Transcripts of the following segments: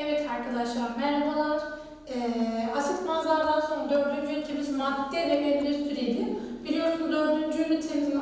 Evet arkadaşlar merhabalar. Ee, asit mazlardan sonra dördüncü ünitemiz madde ve endüstriydi. Biliyorsunuz dördüncü ünitemiz e,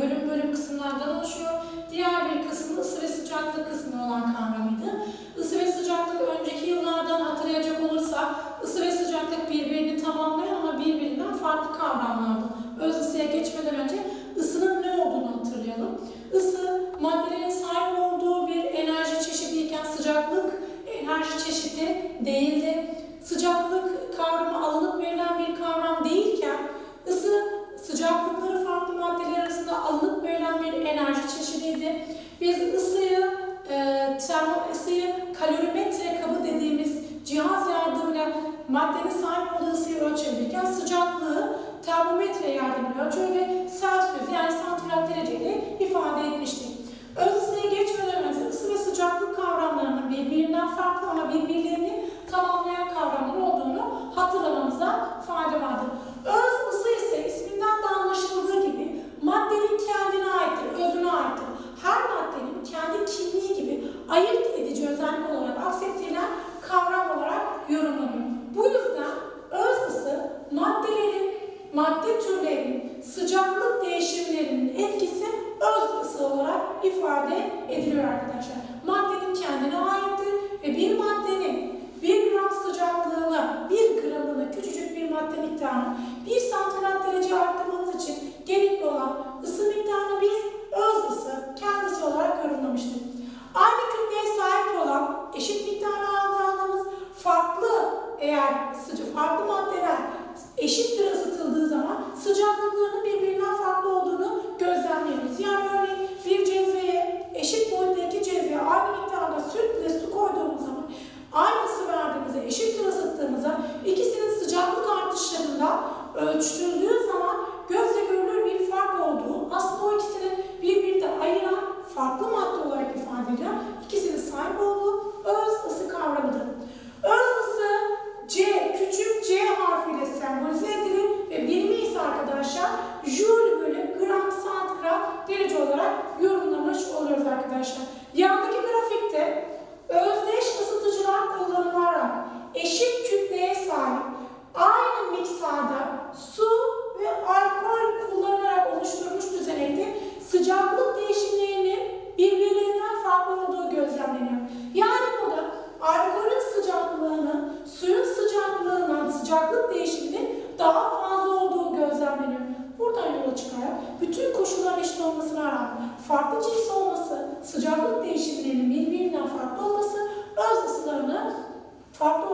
bölüm bölüm kısımlardan oluşuyor. Diğer bir kısmı ısı ve sıcaklık kısmı olan kavramıydı. Isı ve sıcaklık önceki yıllardan hatırlayacak olursak ısı ve sıcaklık birbirini tamamlayan ama birbirinden farklı kavramlardı. Öz ısıya geçmeden önce ısının ne olduğunu hatırlayalım. Isı maddelerin değildi.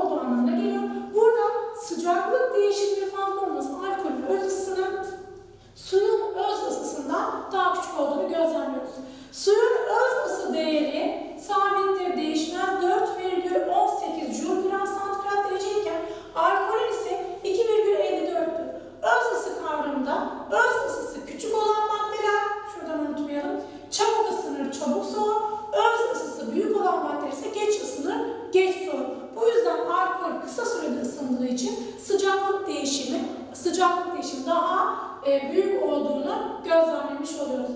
olduğu anlamına geliyor. Burada sıcaklık değişiminin fazla olması alkolün öz ısısının suyun öz ısısından daha küçük olduğunu gözlemliyoruz. Suyun öz ısı değeri sabit ısındığı için sıcaklık değişimi, sıcaklık değişimi daha e, büyük olduğunu gözlemlemiş oluyoruz.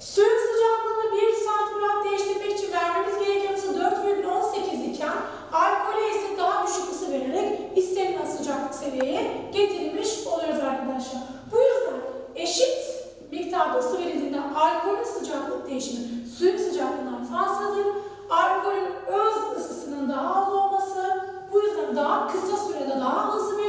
Suyun sıcaklığını 1 santigrat değiştirmek için vermemiz gereken ısı 4,18 iken alkole ise daha düşük ısı vererek istenilen sıcaklık seviyeye getirilmiş oluyoruz arkadaşlar. Bu yüzden eşit miktarda ısı verildiğinde alkolün sıcaklık değişimi suyun sıcaklığından fazladır. Alkolün öz ısısının daha az bu yüzden daha kısa sürede daha hızlı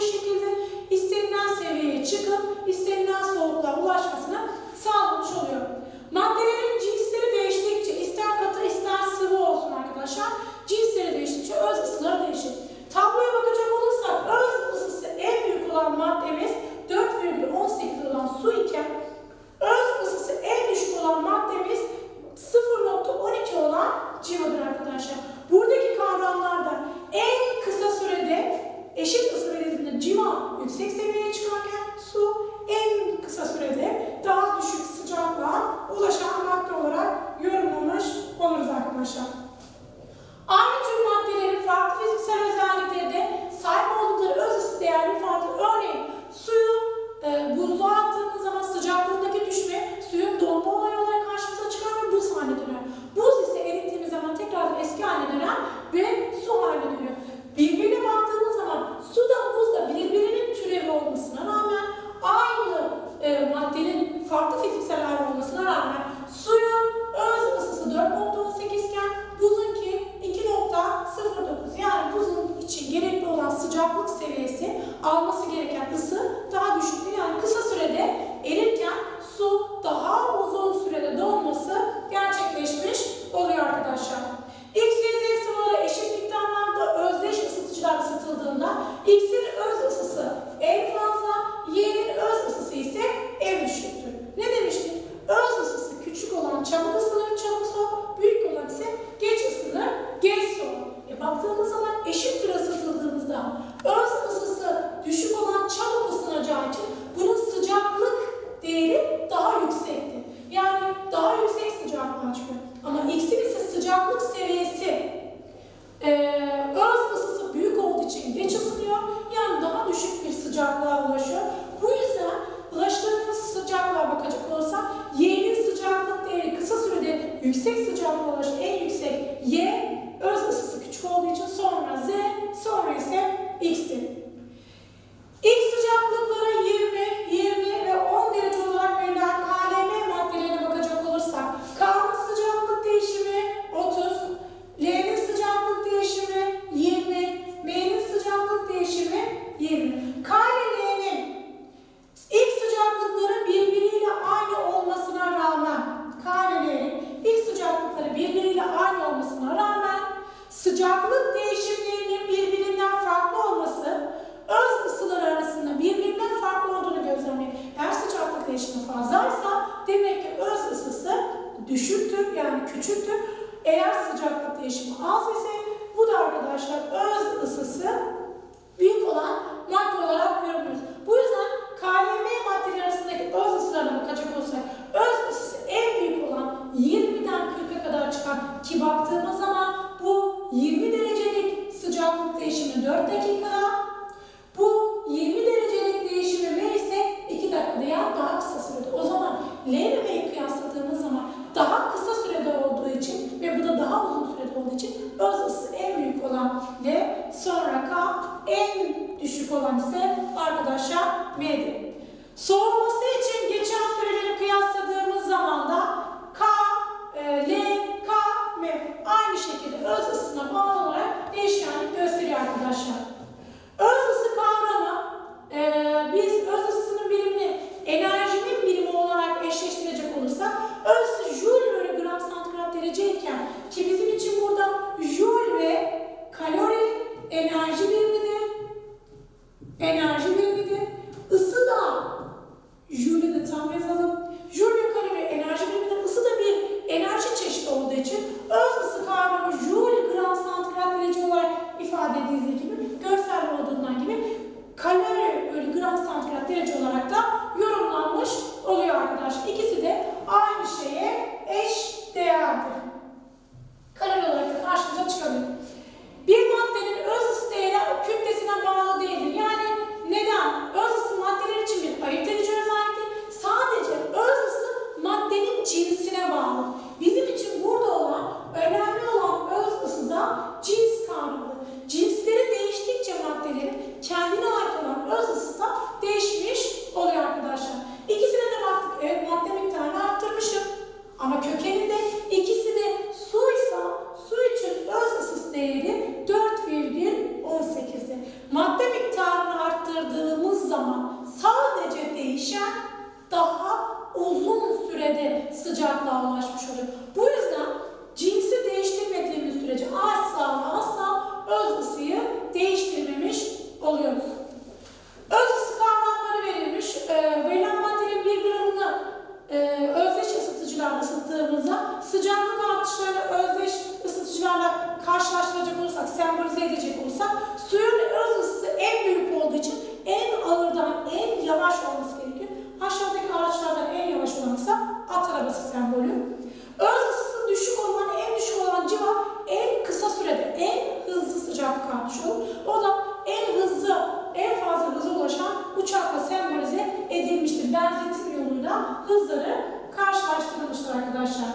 uçak kaçıyor. O da en hızlı, en fazla hıza ulaşan uçakla sembolize edilmiştir. Benzetim yoluyla hızları karşılaştırılmıştır arkadaşlar.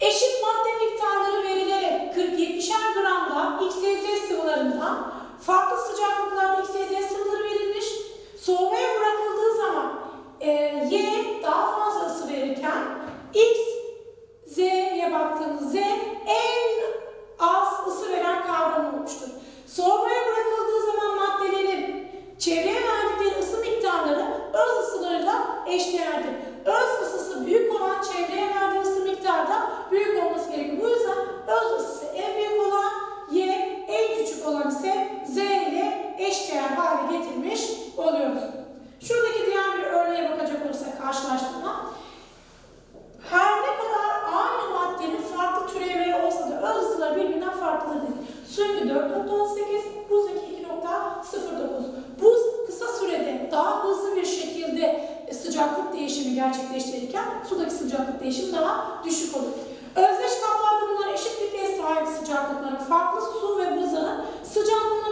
Eşit madde miktarları verilerek 40-70'er gramda XYZ sıvılarından farklı sıcaklıklarda XYZ sıvıları verilmiş. Soğumaya bırakıldığı zaman e, Y daha fazla ısı verirken X Z'ye baktığınız Z en Ağız ısı ve 2.18, buzdaki 2.09. Buz kısa sürede daha hızlı bir şekilde e, sıcaklık değişimi gerçekleştirirken sudaki sıcaklık değişimi daha düşük olur. Özdeş kaplarda bulunan eşitlikte sahip sıcaklıkların farklı su ve buzların sıcaklığının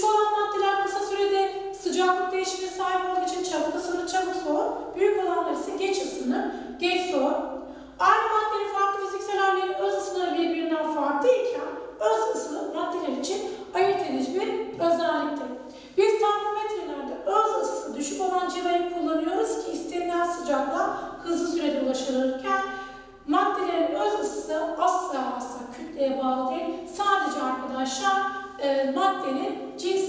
Düşük olan maddeler kısa sürede sıcaklık değişimine sahip olduğu için çabuk ısınır, çabuk soğur. Büyük olanlar ise geç ısınır, geç soğur. Aynı maddenin farklı fiziksel hallerinin öz ısıları birbirinden farklı iken öz ısı maddeler için ayırt edici bir özelliktir. Biz termometrelerde öz ısısı düşük olan civayı kullanıyoruz ki istenilen sıcaklığa hızlı sürede ulaşılırken maddelerin öz ısısı asla asla kütleye bağlı değil. Sadece arkadaşlar e, maddenin cins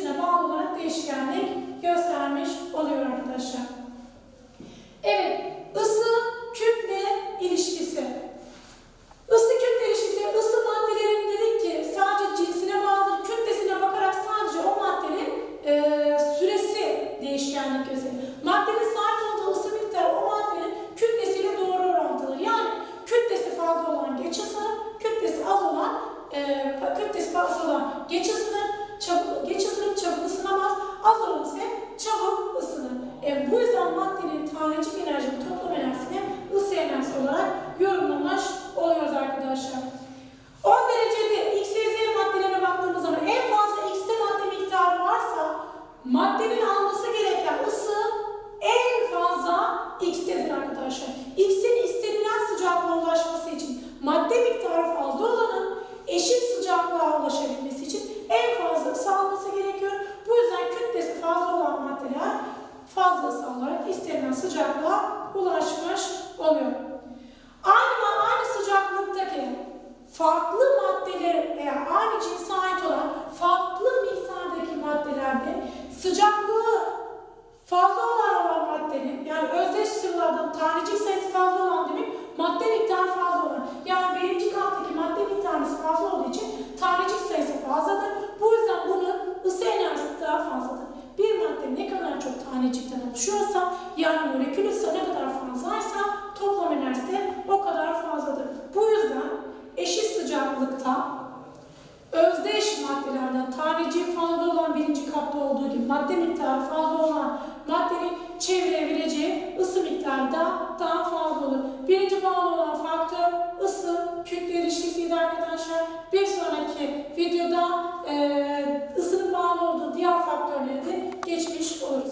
istenilen sıcaklığa ulaşmış oluyor. Aynı aynı sıcaklıktaki farklı maddeler veya aynı cinse ait olan farklı miktardaki maddelerde sıcaklığı fazla olan maddenin yani özdeş sıvılardan tanecik sayısı fazla olan demek madde miktarı fazla olan. Yani birinci kattaki madde miktarı fazla olduğu için tanecik sayısı fazla ne kadar çok tanecikten oluşuyorsa, yani molekül ısı ne kadar fazlaysa toplam enerjisi de o kadar fazladır. Bu yüzden eşit sıcaklıkta özdeş maddelerden taneciği fazla olan birinci kapta olduğu gibi madde miktarı fazla olan maddenin çevreye vereceği ısı miktarı da daha fazla olur. Birinci bağlı olan kütle ilişkisiydi arkadaşlar. Bir sonraki videoda e, ısının bağlı olduğu diğer faktörleri de geçmiş oluruz.